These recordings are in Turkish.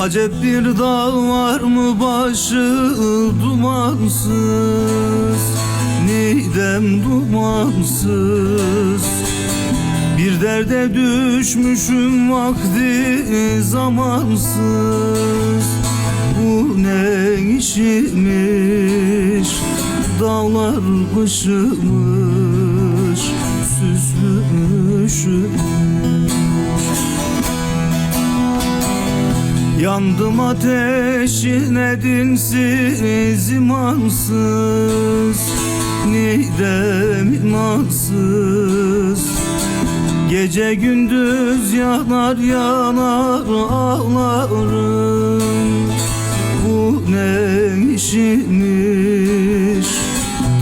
Acep bir dağ var mı başı dumansız? Nidem dumansız? Bir derde düşmüşüm vakti zamansız. Bu ne işmiş Dağlar kışımış Yandım ateşine dinsiz imansız Nidem imansız Gece gündüz yanar yanar ağlarım. Bu ne işmiş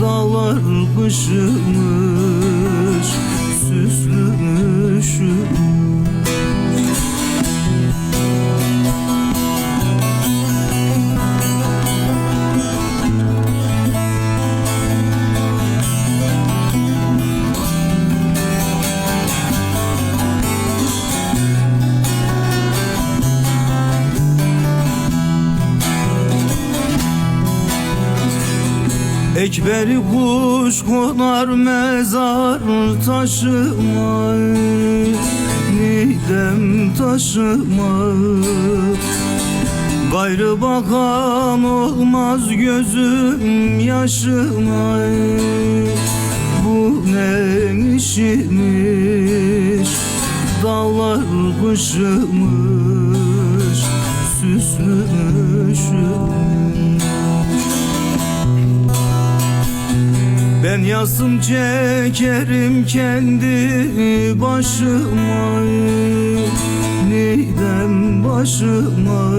Dağlar kışımış Ekberi kuş konar mezar taşıma Nidem taşıma Gayrı bakan olmaz gözüm yaşıma. Bu ne işmiş Dağlar kışımış Süslümüşüm Ben yazım çekerim kendi başıma. Nidem başıma?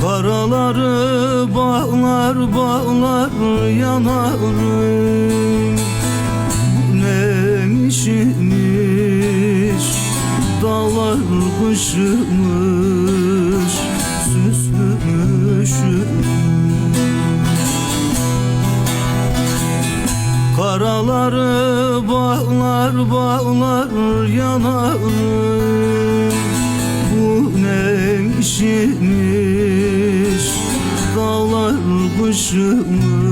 Karaları bağlar bağlar yanarım. Bu ne işmiş? Dağlar kışımış Karaları bağlar bağlar yanarım Bu ne işimiz Dağlar kışımız